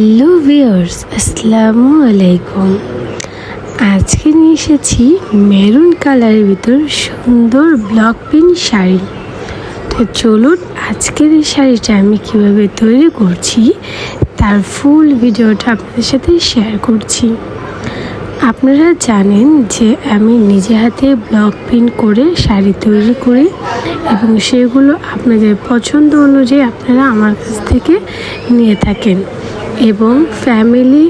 Hello viewers, আসসালামু আলাইকুম। আজকে নিয়ে এসেছি মেরুন কালারের ভিতর সুন্দর ব্লক প্রিন্ট শাড়ি। তো চলুন আজকের এই শাড়িটা আমি কীভাবে তৈরি করছি, তার ফুল ভিডিওটা আপনাদের সাথে শেয়ার করছি। আপনারা জানেন যে আমি নিজে হাতে ব্লক প্রিন্ট করে শাড়ি তৈরি করি এবং সেগুলো আপনাদের পছন্দ অনুযায়ী আপনারা আমার কাছ থেকে নিয়ে থাকেন। এবং ফ্যামিলি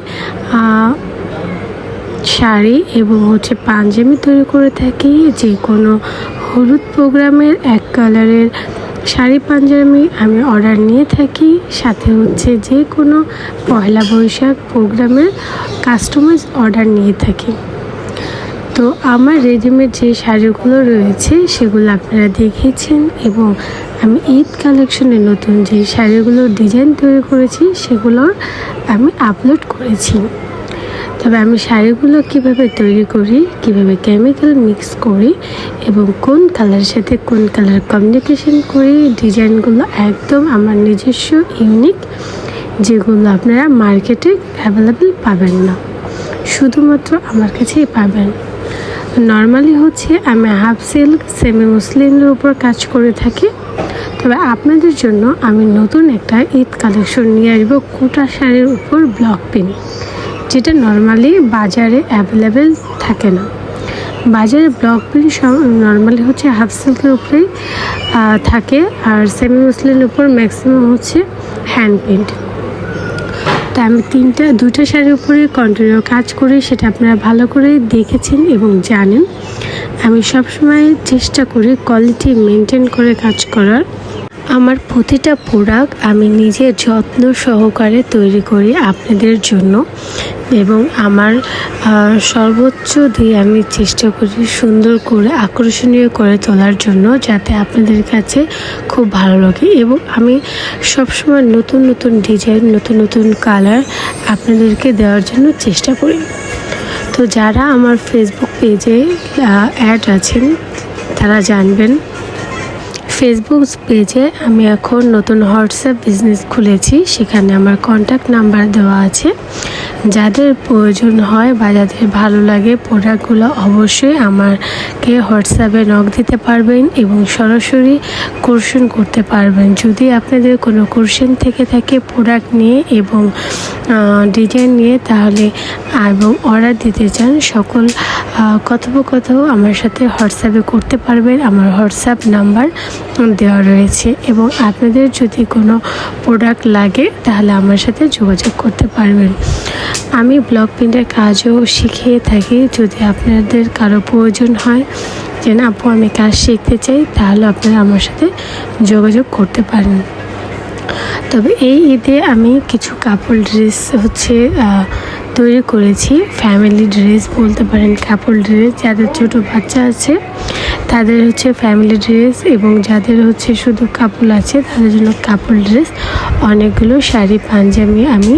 শাড়ি এবং হচ্ছে পাঞ্জাবি তৈরি করে থাকি। যে কোনো হলুদ প্রোগ্রামের এক কালারের শাড়ি, পাঞ্জাবি আমি অর্ডার নিয়ে থাকি। সাথে হচ্ছে যে কোনো পয়লা বৈশাখ প্রোগ্রামের কাস্টমাইজ অর্ডার নিয়ে থাকি। তো আমার রেডিমেড যে শাড়িগুলো রয়েছে, সেগুলো আপনারা দেখেছেন এবং আমি ঈদ কালেকশনে নতুন যে শাড়িগুলোর ডিজাইন তৈরি করেছি সেগুলোর আমি আপলোড করেছি। তবে আমি শাড়িগুলো কীভাবে তৈরি করি, কীভাবে কেমিক্যাল মিক্স করি এবং কোন কালারের সাথে কোন কালার কমিউনিকেশন করি ডিজাইনগুলো একদম আমার নিজস্ব ইউনিক যেগুলো আপনারা মার্কেটে অ্যাভেলেবেল পাবেন না। শুধুমাত্র আমার কাছেই পাবেন। নর্মালি হচ্ছে, আমি হাফ সিল্ক সেমি মুসলিমের উপর কাজ করে থাকি। তবে আপনাদের জন্য আমি নতুন একটা ঈদ কালেকশন নিয়ে আসব কোটা শাড়ির উপর ব্লক পিন যেটা নর্মালি বাজারে অ্যাভেলেবেল থাকে না। বাজারে ব্লক প্রিন্ট নর্মালি হচ্ছে হাফ সিল্কের উপরেই থাকে, আর সেমি মুসলিনের উপর ম্যাক্সিমাম হচ্ছে হ্যান্ড প্রিন্ট তা আমি তিনটা, দুইটা শাড়ির উপরে কন্টিনিউ কাজ করে, সেটা আপনারা ভালো করে দেখেছেন এবং জানেন। আমি সবসময় চেষ্টা করি কোয়ালিটি মেনটেন করে কাজ করার। আমার প্রতিটা প্রোডাক্ট আমি নিজে যত্ন সহকারে তৈরি করি আপনাদের জন্য এবং আমার সর্বোচ্চ দিয়ে আমি চেষ্টা করি সুন্দর করে, আকর্ষণীয় করে তোলার জন্য যাতে আপনাদের কাছে খুব ভালো লাগে এবং আমি সবসময় নতুন নতুন ডিজাইন, নতুন নতুন কালার আপনাদেরকে দেওয়ার জন্য চেষ্টা করি। তো যারা আমার ফেসবুক পেজে অ্যাড আছেন, তারা জানবেন ফেসবুক পেজে আমি এখন নতুন হোয়াটসঅ্যাপ বিজনেস খুলেছি। সেখানে আমার কন্ট্যাক্ট নাম্বার দেওয়া আছে। যাদের প্রয়োজন হয় বা যাদের ভালো লাগে প্রোডাক্টগুলো অবশ্যই আমাকে হোয়াটসঅ্যাপে নক দিতে পারবেন এবং সরাসরি কোর্শন করতে পারবেন। যদি আপনাদের কোনো কোর্শন থেকে থাকে প্রোডাক্ট নিয়ে এবং ডিজাইন নিয়ে তাহলে এবং অর্ডার দিতে চান, সকল কথোপকথন আমার সাথে হোয়াটসঅ্যাপে করতে পারবেন। আমার হোয়াটসঅ্যাপ নাম্বার দেওয়া রয়েছে এবং আপনাদের যদি কোনো প্রোডাক্ট লাগে, তাহলে আমার সাথে যোগাযোগ করতে পারবেন। আমি ব্লক প্রিন্টের কাজও শিখিয়ে থাকি। যদি আপনাদের কারও প্রয়োজন হয়, যে না, আপু, আমি কাজ শিখতে চাই, তাহলে আপনারা আমার সাথে যোগাযোগ করতে পারেন। তবে এই ঈদে আমি কিছু কাপড় ড্রেস হচ্ছে তৈরি করেছি। ফ্যামিলি ড্রেস বলতে পারেন কাপড় ড্রেস যাদের ছোট বাচ্চা আছে তাদের হচ্ছে ফ্যামিলি ড্রেস এবং যাদের হচ্ছে শুধু কাপড় আছে, তাদের জন্য কাপড় ড্রেস অনেকগুলো শাড়ি, পাঞ্জাবি আমি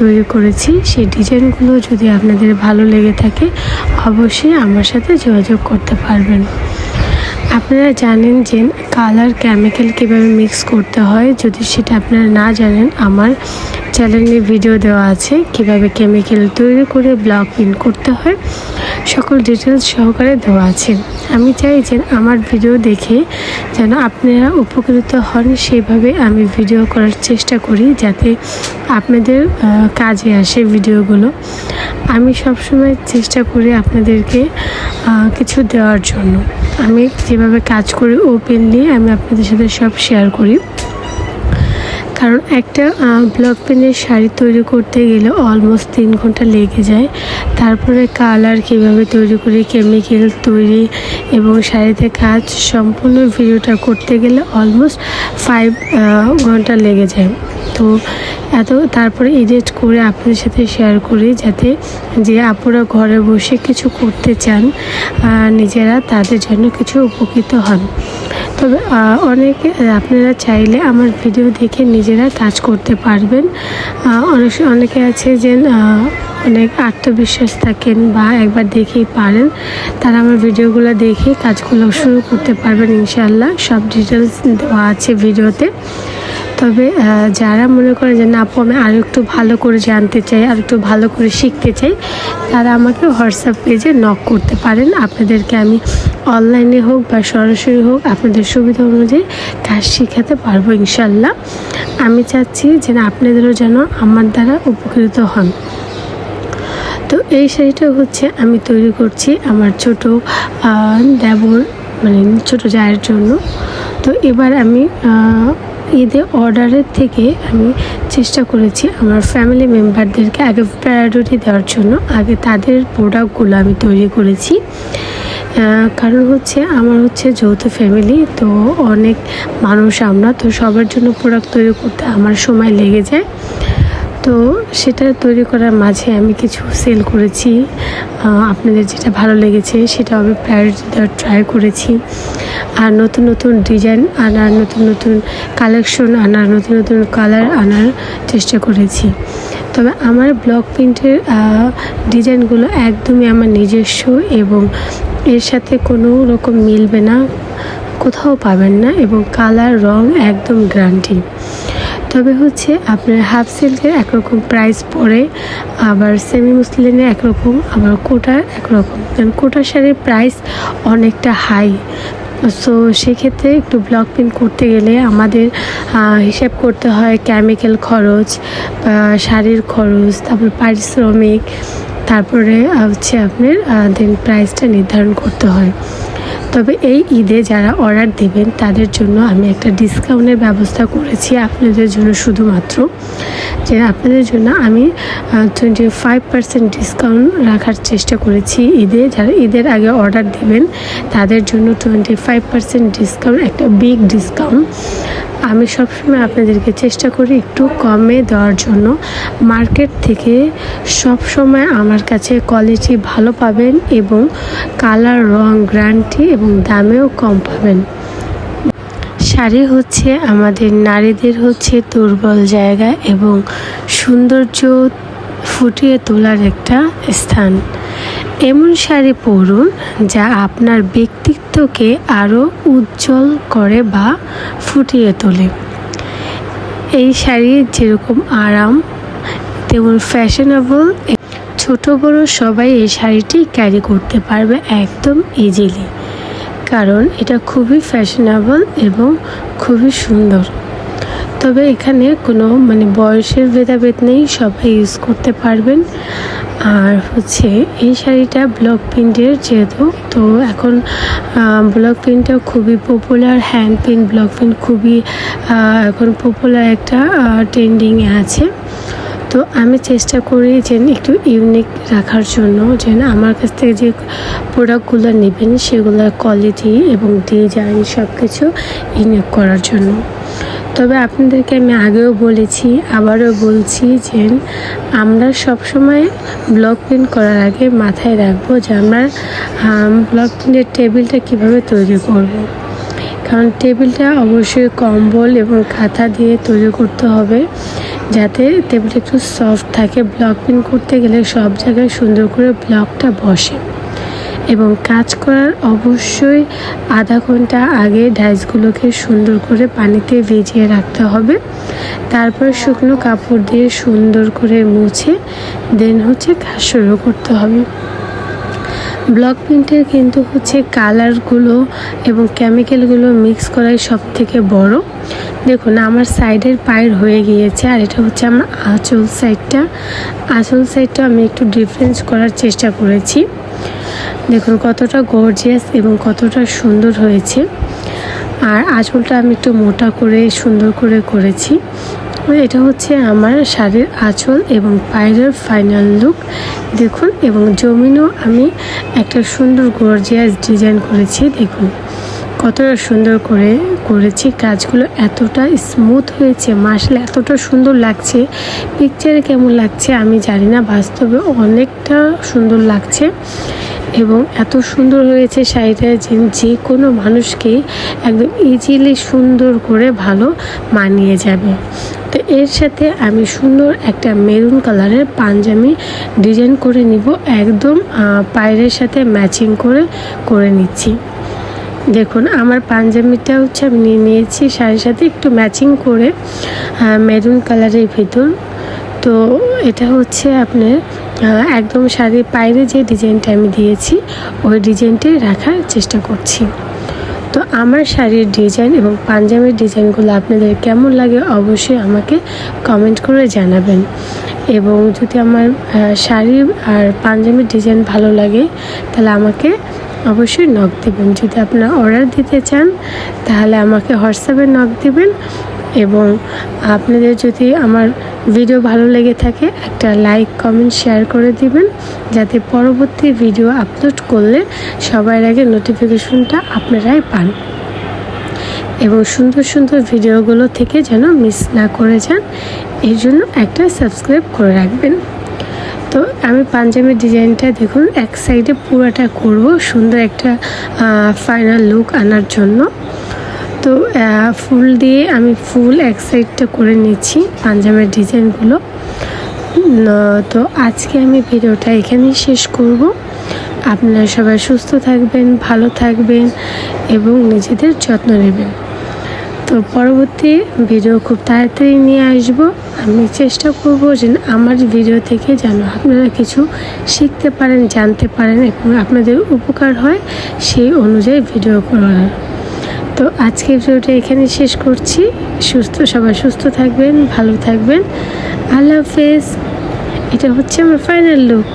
তৈরি করেছি। সেই ডিজাইনগুলো যদি আপনাদের ভালো লেগে থাকে, অবশ্যই আমার সাথে যোগাযোগ করতে পারবেন। আপনারা জানেন যে কালার কেমিক্যাল কীভাবে মিক্স করতে হয়। যদি সেটা আপনারা না জানেন, আমার চ্যানেলে ভিডিও দেওয়া আছে, কীভাবে কেমিক্যাল তৈরি করে ব্লক প্রিন্ট করতে হয়, সকল ডিটেলস সহকারে দেওয়া আছে। আমি চাই যে আমার ভিডিও দেখে যেন আপনারা উপকৃত হন, সেভাবে আমি ভিডিও করার চেষ্টা করি যাতে আপনাদের কাজে আসে ভিডিওগুলো আমি সবসময় চেষ্টা করি আপনাদেরকে কিছু দেওয়ার জন্য। আমি যেভাবে কাজ করি ওপেনলি আমি আপনাদের সাথে সব শেয়ার করি। কারণ একটা ব্লক পেনের শাড়ি তৈরি করতে গেলে অলমোস্ট তিন ঘণ্টা লেগে যায়। তারপরে কালার কীভাবে তৈরি করি কেমিক্যাল তৈরি এবং শাড়িতে কাজ, সম্পূর্ণ ভিডিওটা করতে গেলে অলমোস্ট ফাইভ ঘণ্টা লেগে যায়। তো এত, তারপরে এডিট করে আপনাদের সাথে শেয়ার করি যাতে যে আপুরা ঘরে বসে কিছু করতে চান নিজেরা তাদের জন্য কিছু উপকৃত হন। তবে অনেকে আপনারা চাইলে আমার ভিডিও দেখে নিজেরা কাজ করতে পারবেন। অনেক অনেকে আছে যে অনেক আত্মবিশ্বাস থাকেন বা একবার দেখেই পারেন। তারা আমার ভিডিওগুলো দেখে কাজগুলো শুরু করতে পারবেন ইনশাল্লাহ সব ডিটেলস দেওয়া আছে ভিডিওতে। তবে যারা মনে করে যে, না, আপু, আমি আরও একটু ভালো করে জানতে চাই, আর একটু ভালো করে শিখতে চাই, তারা আমাকে হোয়াটসঅ্যাপ পেজে নক করতে পারেন। আপনাদেরকে আমি অনলাইনে হোক বা সরাসরি হোক, আপনাদের সুবিধা অনুযায়ী কাজ শেখাতে পারব ইনশাল্লাহ। আমি চাচ্ছি যেন আপনাদেরও যেন আমার দ্বারা উপকৃত হন। তো এই শাড়িটা হচ্ছে আমি তৈরি করছি আমার ছোট দেবর মানে ছোট জায়ের জন্য। তো এবার আমি ঈদে অর্ডারের থেকে আমি চেষ্টা করেছি আমার ফ্যামিলি মেম্বারদেরকে আগে প্রায়োরিটি দেওয়ার জন্য। আগে তাদের প্রোডাক্টগুলো আমি তৈরি করেছি। কারণ হচ্ছে আমার হচ্ছে যৌথ ফ্যামিলি তো অনেক মানুষ আমরা, তো সবার জন্য প্রোডাক্ট তৈরি করতে আমার সময় লেগে যায়। তো সেটা তৈরি করার মাঝে আমি কিছু সেল করেছি। আপনাদের যেটা ভালো লেগেছে সেটা আমি প্রায়োরিটি দেওয়ার ট্রাই করেছি। আর নতুন নতুন ডিজাইন আনার, নতুন নতুন কালেকশন আনার, নতুন নতুন কালার আনার চেষ্টা করেছি। তবে আমার ব্লক প্রিন্টের ডিজাইনগুলো একদমই আমার নিজস্ব এবং এর সাথে কোনো রকম মিলবে না, কোথাও পাবেন না এবং কালার, রং একদম গ্যারান্টি তবে হচ্ছে আপনার হাফ সিল্কের একরকম প্রাইস পড়ে, আবার সেমি মুসলিনের একরকম, আবার কোটার একরকম। কারণ কোটা শাড়ির প্রাইস অনেকটা হাই সো সেক্ষেত্রে একটু ব্লক প্রিন্ট করতে গেলে আমাদের হিসাব করতে হয় কেমিক্যাল খরচ শাড়ির খরচ, তারপর পারিশ্রমিক তারপরে হচ্ছে আপনার দেন প্রাইসটা নির্ধারণ করতে হয়। তবে এই ঈদে যারা অর্ডার দেবেন, তাদের জন্য আমি একটা ডিসকাউন্টের ব্যবস্থা করেছি আপনাদের জন্য শুধুমাত্র। যে আপনাদের জন্য আমি টোয়েন্টি ফাইভ পার্সেন্ট ডিসকাউন্ট রাখার চেষ্টা করেছি ঈদে। যারা ঈদের আগে অর্ডার দেবেন, তাদের জন্য টোয়েন্টি ফাইভ পার্সেন্ট ডিসকাউন্ট একটা বিগ ডিসকাউন্ট আমি সবসময় আপনাদেরকে চেষ্টা করি একটু কমে দেওয়ার জন্য। মার্কেট থেকে সব সময় আমার কাছে কোয়ালিটি ভালো পাবেন এবং কালার, রং, গ্যারান্টি এবং দামেও কম পাবেন। শাড়ি হচ্ছে আমাদের নারীদের হচ্ছে দুর্বল জায়গা এবং সৌন্দর্য ফুটিয়ে তোলার একটা স্থান। এমন শাড়ি পরুন যা আপনার ব্যক্তিত্বকে আরও উজ্জ্বল করে বা ফুটিয়ে তোলে। এই শাড়ির যেরকম আরাম, তেমন ফ্যাশনেবল ছোট বড় সবাই এই শাড়িটি ক্যারি করতে পারবে একদম ইজিলি কারণ এটা খুবই ফ্যাশনেবল এবং খুবই সুন্দর। তবে এখানে কোনো মানে বয়সের ভেদাভেদ নেই, সবাই ইউজ করতে পারবেন। আর হচ্ছে এই শাড়িটা ব্লক প্রিন্টের যেহেতু, তো এখন ব্লক প্রিন্টটা খুবই popular hand print block print খুবই এখন পপুলার একটা ট্রেন্ডিংয়ে আছে। তো আমি চেষ্টা করি যে একটু ইউনিক রাখার জন্য, যেন আমার কাছ থেকে যে প্রোডাক্টগুলো নেবেন, সেগুলোর কোয়ালিটি এবং ডিজাইন সব কিছু ইউনিক করার জন্য। তবে আপনাদেরকে আমি আগেও বলেছি, আবারও বলছি যে আমরা সবসময় ব্লক প্রিন্ট করার আগে মাথায় রাখব যে আমরা ব্লক প্রিন্টের টেবিলটা কীভাবে তৈরি করব। কারণ টেবিলটা অবশ্যই কম্বল এবং কাঁথা দিয়ে তৈরি করতে হবে, যাতে টেবিলটা একটু সফট থাকে ব্লক প্রিন্ট করতে গেলে সব জায়গায় সুন্দর করে ব্লকটা বসে এবং কাজ করার অবশ্যই আধা ঘণ্টা আগে ডাইসগুলোকে সুন্দর করে পানিতে ভিজিয়ে রাখতে হবে। তারপর শুকনো কাপড় দিয়ে সুন্দর করে মুছে দেন হচ্ছে কাজ শুরু করতে হবে। ব্লক প্রিন্টের কিন্তু হচ্ছে কালারগুলো এবং কেমিক্যালগুলো মিক্স করাই সব থেকে বড়। দেখুন, আমার সাইডের পায়ের হয়ে গিয়েছে আর এটা হচ্ছে আমার আঁচল সাইডটা। আঁচল সাইডটা আমি একটু ডিফারেন্স করার চেষ্টা করেছি। দেখুন, কতটা গর্জিয়াস এবং কতটা সুন্দর হয়েছে। আর আঁচলটা আমি একটু মোটা করে, সুন্দর করে করেছি। এটা হচ্ছে আমার শাড়ির আঁচল এবং পায়ের ফাইনাল লুক দেখুন, এবং জমিনও আমি একটা সুন্দর গর্জিয়াস ডিজাইন করেছি। দেখুন, কতটা সুন্দর করে করেছি। কাজগুলো এতটা স্মুথ হয়েছে মাসলে এতটা সুন্দর লাগছে। পিকচারে কেমন লাগছে আমি জানি না, বাস্তবে অনেকটা সুন্দর লাগছে। এবং এত সুন্দর হয়েছে শাড়িটা যে যে কোনো মানুষকেই একদম ইজিলি সুন্দর করে ভালো মানিয়ে যাবে। তো এর সাথে আমি সুন্দর একটা মেরুন কালারের পাঞ্জাবি ডিজাইন করে নিব, একদম পায়ের সাথে ম্যাচিং করে করে নিচ্ছি। দেখুন, আমার পাঞ্জাবিটা হচ্ছে আমি নিয়ে নিয়েছি শাড়ির সাথে একটু ম্যাচিং করে মেরুন কালারের ভিতর। তো এটা হচ্ছে আপনার একদম শাড়ির বাইরে যে ডিজাইনটা আমি দিয়েছি, ওই ডিজাইনটাই রাখার চেষ্টা করছি। তো আমার শাড়ির ডিজাইন এবং পাঞ্জাবির ডিজাইনগুলো আপনাদের কেমন লাগে অবশ্যই আমাকে কমেন্ট করে জানাবেন। এবং যদি আমার শাড়ি আর পাঞ্জাবির ডিজাইন ভালো লাগে, তাহলে আমাকে অবশ্যই নক দিবেন। যদি আপনারা অর্ডার দিতে চান, তাহলে আমাকে হোয়াটসঅ্যাপে নক দিবেন। এবং আপনাদের যদি আমার ভিডিও ভালো লেগে থাকে, একটা লাইক, কমেন্ট, শেয়ার করে দিবেন, যাতে পরবর্তী ভিডিও আপলোড করলে সবার আগে নোটিফিকেশনটা আপনারাই পান। এবং সুন্দর সুন্দর ভিডিওগুলো থেকে যেন মিস না করে যান, এর জন্য একটা সাবস্ক্রাইব করে রাখবেন। তো আমি পাঞ্জাবির ডিজাইনটা দেখুন, এক সাইডে পুরোটা করব, সুন্দর একটা ফাইনাল লুক আনার জন্য। তো ফুল দিয়ে আমি ফুল এক সাইডটা করে নিচ্ছি পাঞ্জাবের ডিজাইনগুলো। তো আজকে আমি ভিডিওটা এখানেই শেষ করব। আপনারা সবাই সুস্থ থাকবেন, ভালো থাকবেন এবং নিজেদের যত্ন নেবেন। তো পরবর্তী ভিডিও খুব তাড়াতাড়ি নিয়ে আসব। আমি চেষ্টা করব যেন আমার ভিডিও থেকে যেন আপনারা কিছু শিখতে পারেন, জানতে পারেন এবং আপনাদের উপকার হয় সেই অনুযায়ী ভিডিও করার। তো আজকে ভিডিওটা এখানে শেষ করছি। সুস্থ, সবাই সুস্থ থাকবেন, ভালো থাকবেন। আল্লাহ হাফেজ। এটা হচ্ছে আমার ফাইনাল লুক